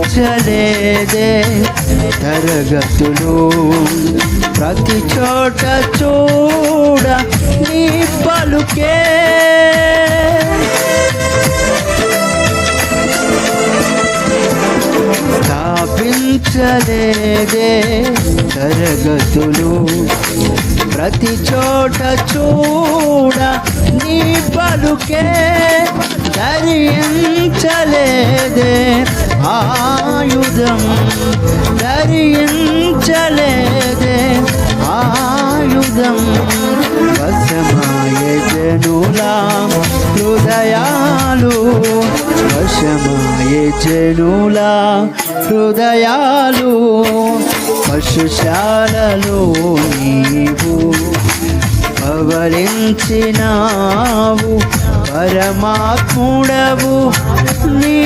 వ్యాపించలేదే తరగతులు ప్రతి చోట చూడ నీ పలుకే. వ్యాపించలేదే తరగతులు ప్రతి చోట చూడ నీ పలుకే. ధరించలేదే. ఆయుధం ధరించలేదే ఆయుధం. వశమాయ జనులా హృదయాలు వశమాయ జనులా హృదయాలు పశుశాలలో నీవు పవలించినావు పరమాత్ముడవు నీ